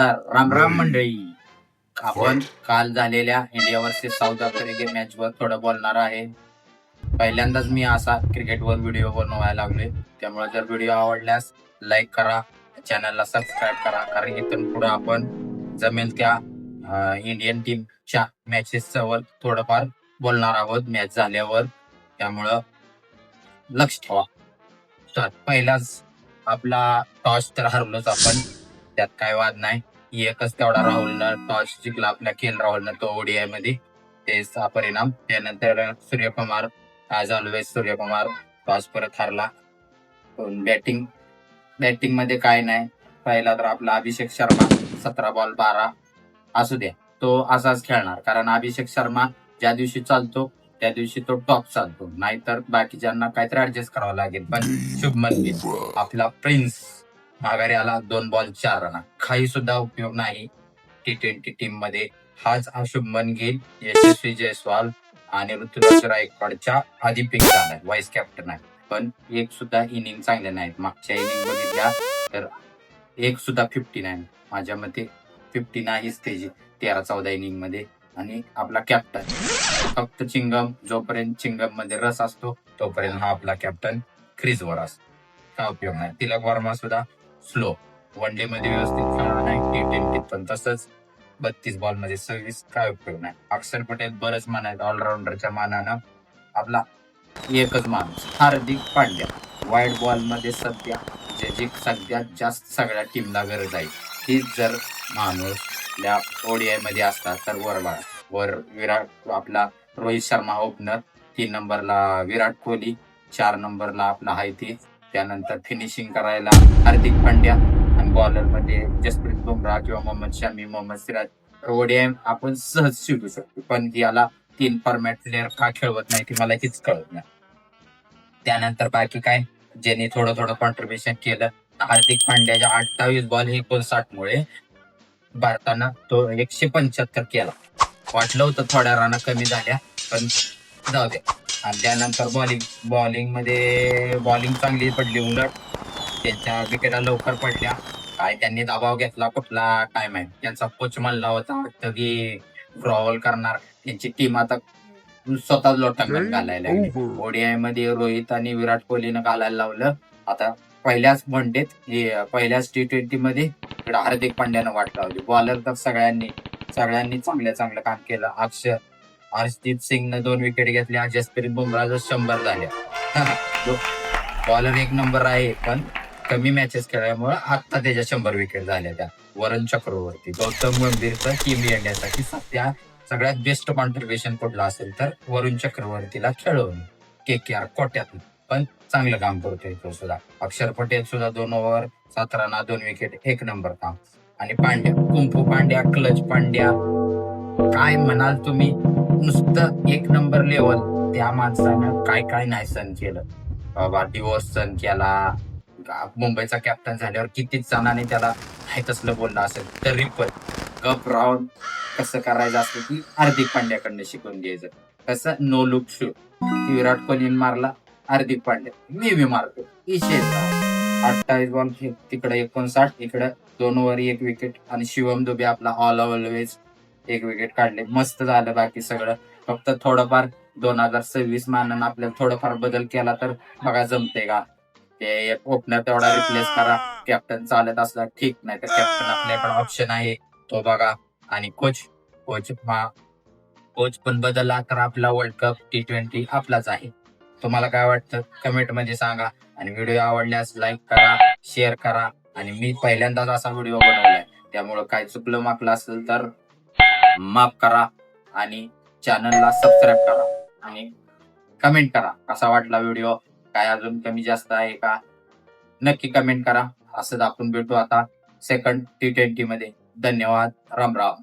तर राम राम मंडळी आपण काल झालेल्या इंडिया वर्सेस साऊथ आफ्रिके मॅच वर थोडं बोलणार आहे. पहिल्यांदाच मी असा क्रिकेटवर व्हिडिओ बनवायला लागलोय. त्यामुळे जर व्हिडिओ आवडल्यास लाईक करा चॅनलला सबस्क्राईब करा. कारण इथून पुढे आपण जमेल त्या इंडियन टीमच्या मॅचेस वर थोडंफार बोलणार आहोत मॅच झाल्यावर. त्यामुळं लक्ष ठेवा. तर पहिलाच आपला टॉस तर हरलोच आपण. त्यात काय वाद नाही. एकच तेवढा राहुलनं टॉस जिंकला आपल्या केल राहुलनं तो ओडीआयमध्ये. तेच हा परिणाम. त्यानंतर Suryakumar as always Suryakumar. Toss परत हरला. बॅटिंग बॅटिंगमध्ये काय नाही. पहिला तर आपला अभिषेक शर्मा सतरा बॉल बारा. असू द्या. तो असाच खेळणार. कारण अभिषेक शर्मा ज्या दिवशी चालतो त्या दिवशी तो टॉप चालतो. नाहीतर बाकीच्यांना काहीतरी ऍडजस्ट करावं लागेल. पण शुभमन गिल आपला प्रिन्स माघारी आला दोन बॉल चार रन काही सुद्धा उपयोग नाही. टी ट्वेंटी टीममध्ये हाच हा शुभमन गिल यशस्वी जयस्वाल आणि ऋतुराज गायकवाडच्या आधी पिक झालाय व्हाईस कॅप्टन आहे. पण एक सुद्धा इनिंग चांगले नाहीत. मागच्या इनिंग बघितल्या तर एक सुद्धा फिफ्टी नाही. माझ्या मते फिफ्टी नाहीच त्याची तेरा चौदा इनिंगमध्ये. आणि आपला कॅप्टन फक्त चिंगम जोपर्यंत चिंगममध्ये रस असतो तोपर्यंत हा आपला कॅप्टन क्रीजवर असतो. काय उपयोग नाही. तिलक वर्मा सुद्धा स्लो. वन डे मध्ये व्यवस्थित खेळला नाही टी ट्वेंटीत पण तसंच. बत्तीस बॉलमध्ये सव्वीस काय उपयोग नाही. अक्षर पटेल बरंच आहेत ऑलराऊंडरच्या मानानं. आपला एकच माणूस हार्दिक पांड्या. वाईट बॉलमध्ये सध्या ज्याची सगळ्यात जास्त सगळ्या टीमला गरज आहे तीच जर माणूस या ओडीआयमध्ये असतात तर वर वर विराट आपला रोहित शर्मा ओपनर तीन नंबरला विराट कोहली चार नंबरला आपला आहे ते त्यानंतर फिनिशिंग करायला हार्दिक पांड्या आणि बॉलरमध्ये जसप्रीत बुमराह किंवा मोहम्मद शमी मोहम्मद सिराज ओडीआय आपण सहज शिकू शकतो. पण याला तीन फॉर्मॅट प्लेअर का खेळवत नाही ती मला हेच कळत नाही. त्यानंतर बाकी काय? ज्यांनी थोडं थोडं कॉन्ट्रीब्युशन केलं हार्दिक पांड्याच्या अठ्ठावीस बॉल एकोणसाठ मुळे भारतानं तो एकशे पंच्याहत्तर केला. वाटलं होतं थोड्या राना कमी झाल्या पण जाऊ द्या. आणि त्यानंतर बॉलिंग बॉलिंगमध्ये बॉलिंग चांगली पडली उलट. त्यांच्या विकेटा लवकर पडल्या. काय त्यांनी दबाव घेतला कुठला काय माहीत. त्यांचा कोच म्हणला होता वाटतं की फ्रॉवल करणार. त्यांची टीम आता स्वतःच लोटांगण घालायला ओडीआयमध्ये रोहित आणि विराट कोहलीनं घालायला लावलं. आता पहिल्याच वनडेत पहिल्याच टी ट्वेंटी मध्ये हार्दिक पांड्यानं वाट लावली. बॉलर तर सगळ्यांनी सगळ्यांनी चांगलं चांगलं काम केलं. अक्षर हर्षदीप सिंगनं दोन विकेट घेतल्या जसप्रीत बुमराह शंभर झाल्या बॉलर एक नंबर आहे पण कमी मॅचेस खेळल्यामुळे आता त्याच्या शंभर विकेट झाल्या त्या वरुण चक्रवर्ती. गौतम गंभीरचा टीम इंडियासाठी सध्या सगळ्यात बेस्ट कॉन्ट्रीब्युशन कुठलं असेल तर वरुण चक्रवर्तीला खेळवणे के के आर कोट्यात पण चांगलं काम करतोय तो सुद्धा. अक्षर पटेल सुद्धा दोन ओव्हर सात रना दोन विकेट एक नंबर काम. आणि Pandya kung fu Pandya clutch Pandya काय म्हणाल तुम्ही? नुसतं एक नंबर लेवल त्या माणसानं काय काय नाही सण केलं. बाबा डिवोर्स सण केला. मुंबईचा कॅप्टन झाल्यावर कितीच जणांनी त्याला नाही तसलं बोललं असेल तरी पण गप राहून कसं करायचं असतं की हार्दिक पांड्याकडनं शिकून घ्यायचं. कसं? नो लुक शूट ती विराट कोहलीने मारला हार्दिक पांड्या. मी बी मारतो. अठ्ठावीस बॉल तिकडे एकोणसाठ इकडे दोन ओव्हर एक विकेट आणि शिवम दुबे आपला ऑल ऑलवेज एक विकेट काढले. मस्त झालं बाकी सगळं. फक्त थोडंफार दोन हजार सव्वीस मानानं आपल्याला थोडंफार बदल केला तर बघा जमते का? ते ओपनर तेवढा रिप्लेस करा. कॅप्टन चालत असला ठीक नाही तर कॅप्टन आपल्याकडे ऑप्शन आहे. तो बघा. आणि कोच कोच कोच पण बदलला तर आपला वर्ल्ड कप टी ट्वेंटी आपलाच आहे. तुम्हाला काय वाटतं? कमेंटमध्ये सांगा. आणि व्हिडिओ आवडल्यास लाईक करा शेअर करा. आणि मी पहिल्यांदाच असा व्हिडिओ बनवलाय. त्यामुळे काय चुकलं मागलं असेल तर माफ करा आणि चॅनलला सबस्क्राईब करा आणि कमेंट करा कसा वाटला व्हिडिओ काय अजून कमी जास्त आहे का? नक्की कमेंट करा. असंच आपण भेटू आता सेकंड टी ट्वेंटी मध्ये. धन्यवाद. राम राम.